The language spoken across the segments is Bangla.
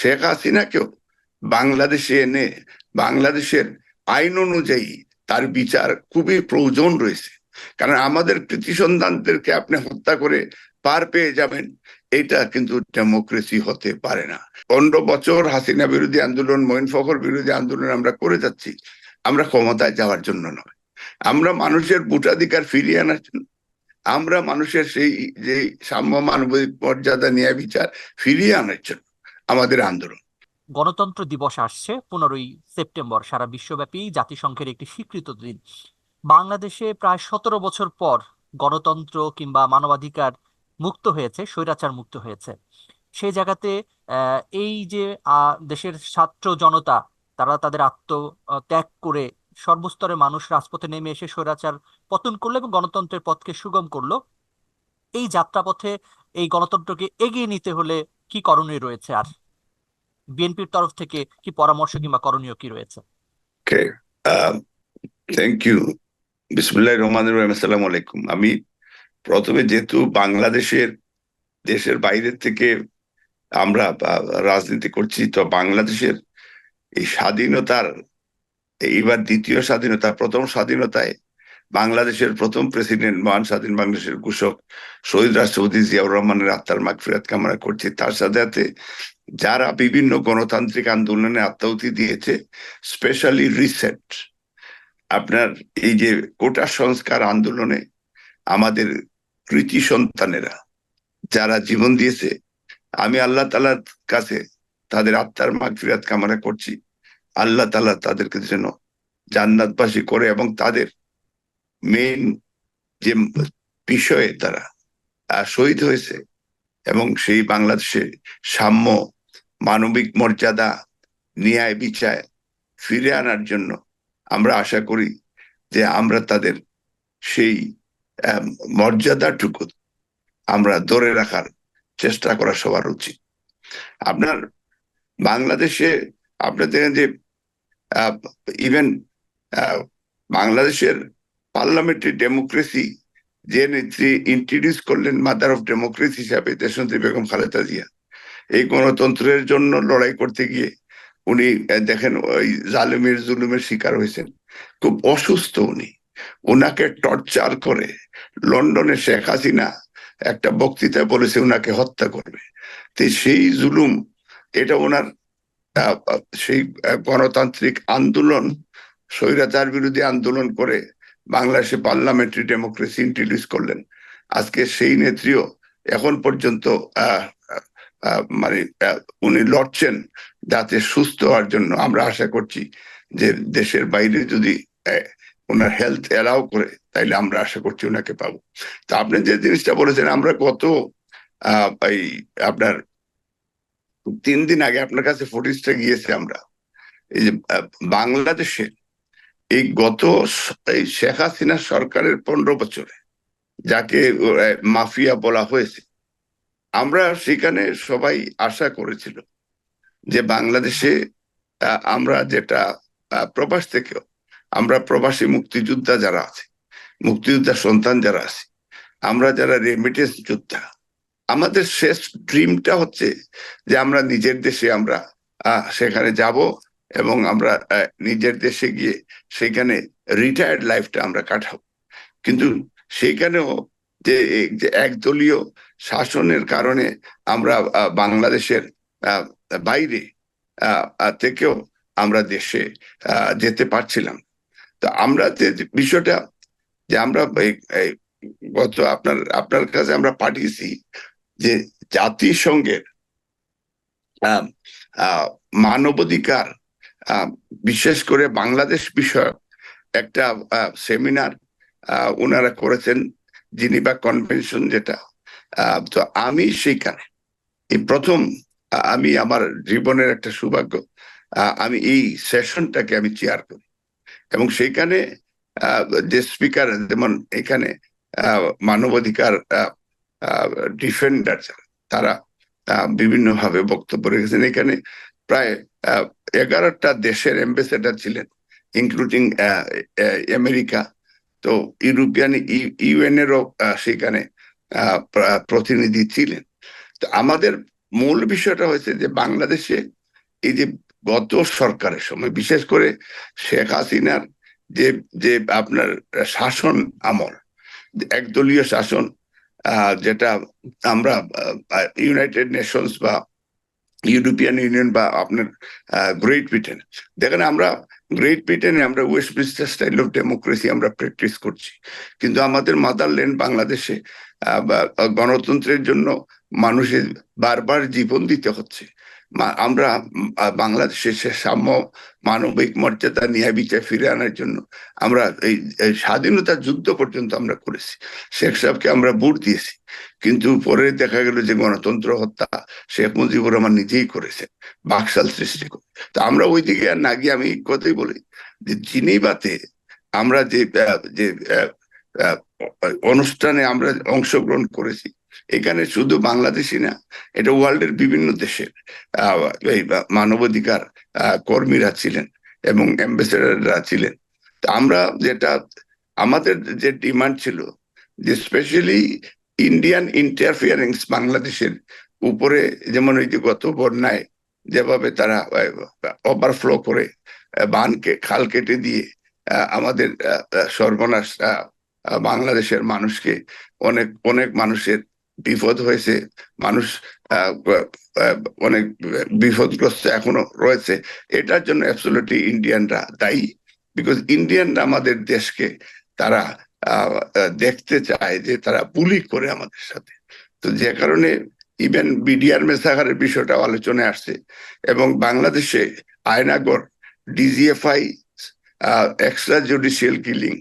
শেখ হাসিনাকেও বাংলাদেশে এনে, বাংলাদেশের আইন অনুযায়ী তার বিচার খুবই প্রয়োজন রয়েছে। কারণ আমাদের কৃতি সন্তানদেরকে আপনি হত্যা করে পার পেয়ে যাবেন, এটা কিন্তু ডেমোক্রেসি হতে পারে না। পনেরো বছর হাসিনা বিরোধী আন্দোলন, মঈন ফখর বিরোধী আন্দোলন আমরা করে যাচ্ছি, আমরা ক্ষমতায় যাওয়ার জন্য নয়। আমরা মানুষের ভোটাধিকার ফিরিয়ে আনার জন্য, আমরা মানুষের সেই যে সাম্য মানবিক মর্যাদা ন্যায় বিচার ফিরিয়ে আনার জন্য। আমাদের আন্দোলন। গণতন্ত্র দিবস আসছে পনেরোই সেপ্টেম্বর, সারা বিশ্বব্যাপী জাতিসংঘের একটি স্বীকৃত দিন। বাংলাদেশে প্রায় সতেরো বছর পর গণতন্ত্র কিংবা মানবাধিকার মুক্ত হয়েছে, স্বৈরাচার মুক্ত হয়েছে। সেই জায়গাতে এই যে দেশের ছাত্র জনতা, তারা তাদের আত্মত্যাগ করে সর্বস্তরের মানুষ রাজপথে নেমে এসে স্বৈরাচার পতন করল এবং গণতন্ত্রের পথকে সুগম করল। এই যাত্রাপথে এই গণতন্ত্রকে এগিয়ে নিতে হলে কি করণীয় রয়েছে আর? বিএনপির তরফ থেকে কি পরামর্শ কিংবা করণীয় কি রয়েছে? থ্যাংক ইউ বিসমুল্লাহ রহমান রহিম, আসসালামু আলাইকুম। আমি প্রথমে যেহেতু বাংলাদেশের, দেশের বাইরের থেকে আমরা রাজনীতি করছি, তো বাংলাদেশের এই স্বাধীনতার, এইবার দ্বিতীয় স্বাধীনতা, প্রথম স্বাধীনতায় বাংলাদেশের প্রথম প্রেসিডেন্ট, মহান স্বাধীন বাংলাদেশের ঘোষক শহীদ রাষ্ট্রপতি জিয়াউর রহমানের আত্মার মাগফিরাত কামনা করছি। তার সাথে সাথে যারা বিভিন্ন গণতান্ত্রিক আন্দোলনে আত্মাহুতি দিয়েছে স্পেশালি রিসেন্ট আপনার এই যে কোটা সংস্কার আন্দোলনে আমাদের কৃতি সন্তানেরা যারা জীবন দিয়েছে, আমি আল্লাহ তালার কাছে তাদের আত্মার মাগফিরাত কামনা করছি। আল্লাহ তালা তাদেরকে যেন জান্নাতবাসী করে এবং তাদের মেন যে বিষয়ে তারা শহীদ হয়েছে এবং সেই বাংলাদেশে সাম্য মানবিক মর্যাদা, ন্যায় বিচার ফিরে আনার জন্য আমরা আশা করি যে আমরা তাদের সেই মর্যাদাটুকু আমরা ধরে রাখার চেষ্টা করা সবার উচিত। আপনার বাংলাদেশে আপনি দেখেন যে ইভেন বাংলাদেশের পার্লামেন্টারি ডেমোক্রেসি যে নেত্রী ইন্ট্রোডিউস করলেন মাদার অফ ডেমোক্রেসি হিসাবে দেশনেত্রী বেগম খালেদা জিয়া এই গণতন্ত্রের জন্য লড়াই করতে গিয়ে উনি দেখেন, ওই জালেমের জুলুমের শিকার হয়েছেন। খুব অসুস্থ উনি। ওনাকে টর্চার করে লন্ডনে শেখ হাসিনা একটা বক্তৃতায় বলেছে ওনাকে হত্যা করবে। তো সেই জুলুম, এটা ওনার সেই গণতান্ত্রিক আন্দোলন, স্বৈরাচার বিরোধী আন্দোলন করে বাংলাদেশে পার্লামেন্টারি ডেমোক্রেসি ইন্ট্রোডিউস করলেন। আজকে সেই নেত্রীও এখন পর্যন্ত মানে উনি লড়ছেন যাতে সুস্থ হওয়ার জন্য। আমরা আশা করছি যে দেশের বাইরে যদি ওনার হেলথ এলাও করে, তাইলে আমরা আশা করছি ওনাকে পাবো। তো আপনি যে জিনিসটা বলেছেন, আমরা গত এই আপনার তিন দিন আগে আপনার কাছে ফুটেজটা গিয়েছে আমরা। এই যে বাংলাদেশে এই গত এই শেখ হাসিনা সরকারের পনেরো বছরে যাকে মাফিয়া বলা হয়েছে আমরা সেখানে সবাই আশা করেছিল যে বাংলাদেশে আমরা যেটা প্রবাস থেকেও আমরা প্রবাসী মুক্তিযোদ্ধা যারা আছে মুক্তিযোদ্ধার সন্তান যারা আছে, আমরা যারা রেমিটেন্স যোদ্ধা, আমাদের শেষ ড্রিমটা হচ্ছে যে আমরা নিজের দেশে আমরা সেখানে যাব এবং আমরা নিজের দেশে গিয়ে সেখানে রিটায়ার্ড লাইফটা আমরা কাটাবো। কিন্তু সেখানেও যে একদলীয় শাসনের কারণে আমরা বাংলাদেশের বাইরে থেকেও আমরা দেশে যেতে পারছিলাম। তো আমরা বিষয়টা যে আমরা গত আপনার আপনার কাছে আমরা পাঠিয়েছি যে জাতিসংঘের মানবাধিকার বিশেষ করে বাংলাদেশ বিষয়ক একটা সেমিনার ওনারা করেছেন জিনিবা কনভেনশন যেটা তো আমি সেইখানে এই প্রথম আমি আমার জীবনের একটা সৌভাগ্য আমি এই সেশনটাকে আমি চেয়ার করি। এবং সেইখানে যে স্পিকার, যেমন এখানে মানবাধিকার ডিফেন্ডার যারা, তারা বিভিন্নভাবে বক্তব্য রেখেছেন। এখানে প্রায় এগারোটা দেশের অ্যাম্বাসেডার ছিলেন, ইনক্লুডিং আমেরিকা, তো ইউরোপিয়ান ইউএন এরও সেখানে প্রতিনিধি ছিলেন। তো আমাদের মূল বিষয়টা হয়েছে যে বাংলাদেশে এই যে গত সরকারের সময়, বিশেষ করে শেখ হাসিনার যে যে আপনার শাসন আমল, একদলীয় শাসন যেটা আমরা ইউনাইটেড নেশনস বা ইউরোপিয়ান ইউনিয়ন বা আপনার গ্রেট ব্রিটেন দেখেন আমরা গ্রেট ব্রিটেনে আমরা west Westminster style of democracy আমরা প্র্যাকটিস করছি। কিন্তু আমাদের মাদারল্যান্ড বাংলাদেশে গণতন্ত্রের জন্য মানুষের বারবার জীবন দিতে হচ্ছে। আমরা বাংলাদেশের সাম্য মানবিক মর্যাদা ন্যায় বিচার ফিরে আনার জন্য আমরা এই স্বাধীনতা যুদ্ধ পর্যন্ত আমরা করেছি। শেখ সাহেবকে আমরা ভোট দিয়েছি। কিন্তু পরে দেখা গেল যে গণতন্ত্র হত্যা শেখ মুজিবুর রহমান নিজেই করেছেন, বাকশাল সৃষ্টি করে। তো আমরা ওই দিকে আর না গিয়ে আমি কথাই বলি যে জিনিবাতে আমরা যে অনুষ্ঠানে আমরা অংশগ্রহণ করেছি এখানে শুধু বাংলাদেশি না, এটা ওয়ার্ল্ডের বিভিন্ন দেশের মানবাধিকার কর্মীরা ছিলেন এবং অ্যাম্বাসেডাররা ছিলেন। তো আমরা যেটা, আমাদের যে ডিমান্ড ছিল যে স্পেশালি ইন্ডিয়ান ইন্টারফিয়ারেন্স বাংলাদেশের উপরে, যেমন ওই যে গত বন্যায় যেভাবে তারা ওভারফ্লো করে বানকে, খাল কেটে দিয়ে আমাদের সর্বনাশ বাংলাদেশের মানুষকে অনেক অনেক মানুষের বিপদ হয়েছে, মানুষ অনেক বিপদগ্রস্ত এখনও রয়েছে, এটার জন্য অ্যাবসোলিউটলি ইন্ডিয়ানরা দায়ী বিকজ ইন্ডিয়ানরা আমাদের দেশকে তারা দেখতে চায় যে তারা বুলি করে আমাদের সাথে। তো যে কারণে ইভেন বিডিআর মেসাগারের বিষয়টাও আলোচনায় আসছে, এবং বাংলাদেশে Aynaghar DGFI extra judicial killing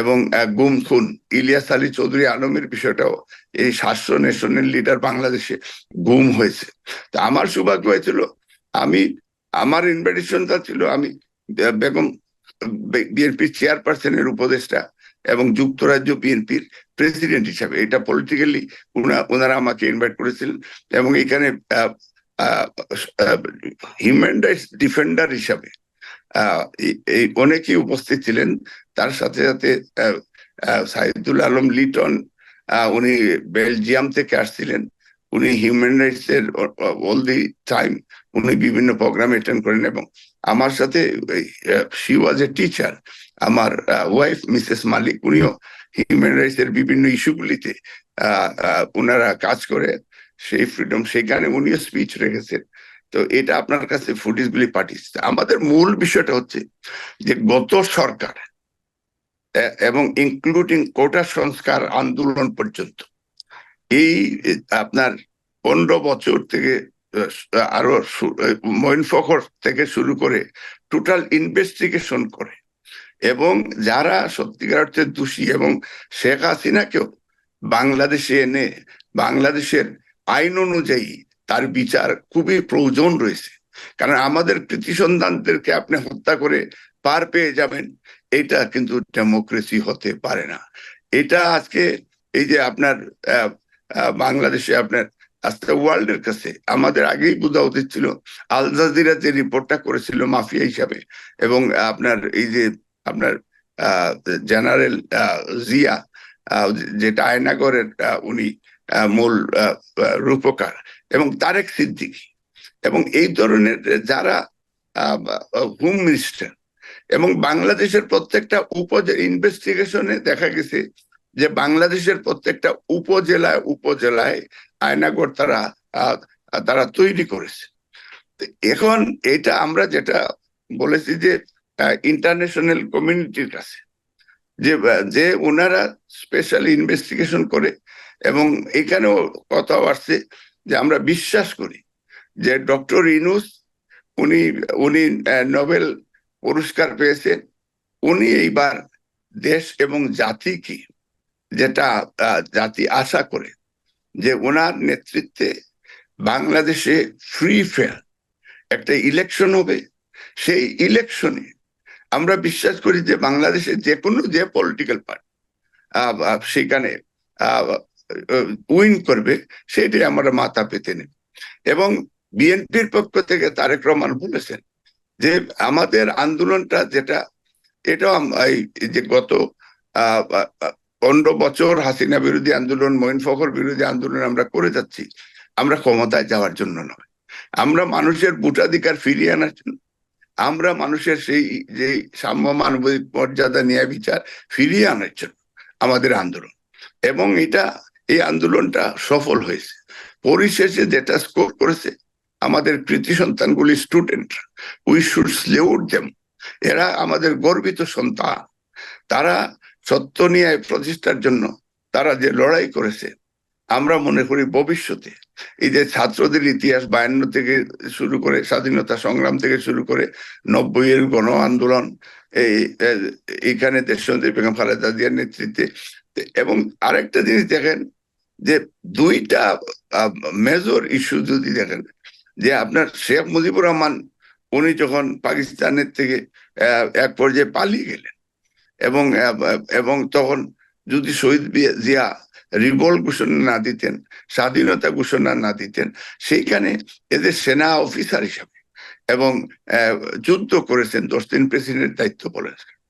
এবং গুম, খুন, ইলিয়াস আলী চৌধুরী আলমের বিষয়টাও এই সাতশো নেশনের লিডার বাংলাদেশে গুম হয়েছে। তা আমার সৌভাগ্য হয়েছিল, আমি, আমার ইনভাইটেশনটা ছিল আমি বেগম বিএনপির চেয়ারপারসনের উপদেষ্টা এবং যুক্তরাজ্য বিএনপির প্রেসিডেন্ট হিসাবে। এটা পলিটিক্যালি ওনারা আমাকে ইনভাইট করেছিলেন এবং এখানে হিউম্যান রাইটস ডিফেন্ডার হিসাবে এই- অনেকেই উপস্থিত ছিলেন। তার সাথে সাথে সাইদুল আলম লিটন উনি বেলজিয়াম থেকে আসছিলেন। উনি হিউম্যান রাইটস এর অল দি টাইম উনি বিভিন্ন প্রোগ্রাম অ্যাটেন্ড করেন এবং আমার সাথে শি ওয়াজ এ টিচার আমার ওয়াইফ মিসেস মালিক উনিও হিউম্যান রাইটস এর বিভিন্ন ইস্যুগুলিতে ওনারা কাজ করে, সেই ফ্রিডম সেখানে উনিও স্পিচ রেখেছেন। তো এটা আপনার কাছে ফুটেজ গুলি পাঠিয়েছে। আমাদের মূল বিষয়টা হচ্ছে যে গত সরকার এবং ইনক্লুডিং কোটা সংস্কার আন্দোলন পর্যন্ত। এই আপনার পনেরো বছর থেকে আরও মঈন ফখর থেকে শুরু করে টোটাল ইনভেস্টিগেশন করে। এবং যারা সত্যিকার অর্থে দোষী এবং শেখ হাসিনাকেও বাংলাদেশে এনে, বাংলাদেশের আইন অনুযায়ী তার বিচার খুবই প্রয়োজন রয়েছে। কারণ আমাদের কৃতি সন্তানদেরকে আপনি হত্যা করে পার পেয়ে যাবেন। এটা কিন্তু ডেমোক্রেসি হতে পারে না। এটা আজকে এই যে আপনার বাংলাদেশে আপনার, আজকে ওয়ার্ল্ডের কাছে আমাদের আগেই বোঝা উচিত ছিল আল জাজিরা যে রিপোর্টটা করেছিল মাফিয়া হিসাবে এবং আপনার এই যে আপনার জেনারেল জিয়া যেটা আয়নাগরের উনি মূল রূপকার এবং তারেক সিদ্দিকী এবং এই ধরনের যারা হোম মিনিস্টার এবং বাংলাদেশের প্রত্যেকটা উপজেলা ইনভেস্টিগেশনে দেখা গেছে যে বাংলাদেশের প্রত্যেকটা উপজেলায় উপজেলায় আয়নাগর তারা তারা তৈরি করেছে। এখন এটা আমরা যেটা বলেছি যে ইন্টারন্যাশনাল কমিউনিটির কাছে, যে যে ওনারা স্পেশাল ইনভেস্টিগেশন করে এবং এখানেও কথাও আসছে যে আমরা বিশ্বাস করি যে ডক্টর ইনুস, উনি উনি নোবেল পুরস্কার পেয়েছেন। উনি এইবার দেশ এবং জাতিকে যেটা জাতি আশা করে যে ওনার নেতৃত্বে বাংলাদেশে ফ্রি ফেয়ার একটা ইলেকশন হবে। সেই ইলেকশনে আমরা বিশ্বাস করি যে বাংলাদেশে যে কোনো যে পলিটিক্যাল পার্টি সেখানে উইন করবে, সেটাই আমরা মাথা পেতে নেব এবং বিএনপির পক্ষ থেকে তারেক রহমান বলেছেন যে আমাদের আন্দোলনটা যেটা, এটাও এই যে গত পনেরো বছর হাসিনা বিরোধী আন্দোলন, মঈন ফখর বিরোধী আন্দোলন আমরা করে যাচ্ছি, আমরা ক্ষমতায় যাওয়ার জন্য নয়। আমরা মানুষের ভোটাধিকার ফিরিয়ে আনার জন্য, আমরা মানুষের সেই যে সাম্য মানবিক মর্যাদা ন্যায় বিচার ফিরিয়ে আনার জন্য আমাদের আন্দোলন। এবং এটা, এই আন্দোলনটা সফল হয়েছে। পরিশেষে যেটা স্কোর করেছে আমাদের কৃতি সন্তানগুলি student we should salute them এরা আমাদের গর্বিত সন্তান। তারা সত্য নিয়ে প্রতিষ্ঠার জন্য তারা যে লড়াই করেছে, আমরা মনে করি ভবিষ্যতে। এই যে ছাত্রদের ইতিহাস বায়ান্ন থেকে শুরু করে, স্বাধীনতা সংগ্রাম থেকে শুরু করে নব্বই এর গণ আন্দোলন, এই এইখানে দেশনেত্রী বেগম খালেদা জিয়ার নেতৃত্বে, এবং আরেকটা জিনিস দেখেন যে দুইটা মেজর ইস্যু যদি দেখেন যে আপনার শেখ মুজিবুর রহমান, উনি যখন পাকিস্তানের থেকে এক পর্যায়ে পালিয়ে গেলেন এবং এবং তখন যদি শহীদ জিয়া রিভল ঘোষণা না দিতেন, স্বাধীনতা ঘোষণা না দিতেন, সেইখানে এদের সেনা অফিসার হিসাবে এবং যুদ্ধ করেছেন, দশ দিন প্রেসিডেন্ট দায়িত্ব বলেছেন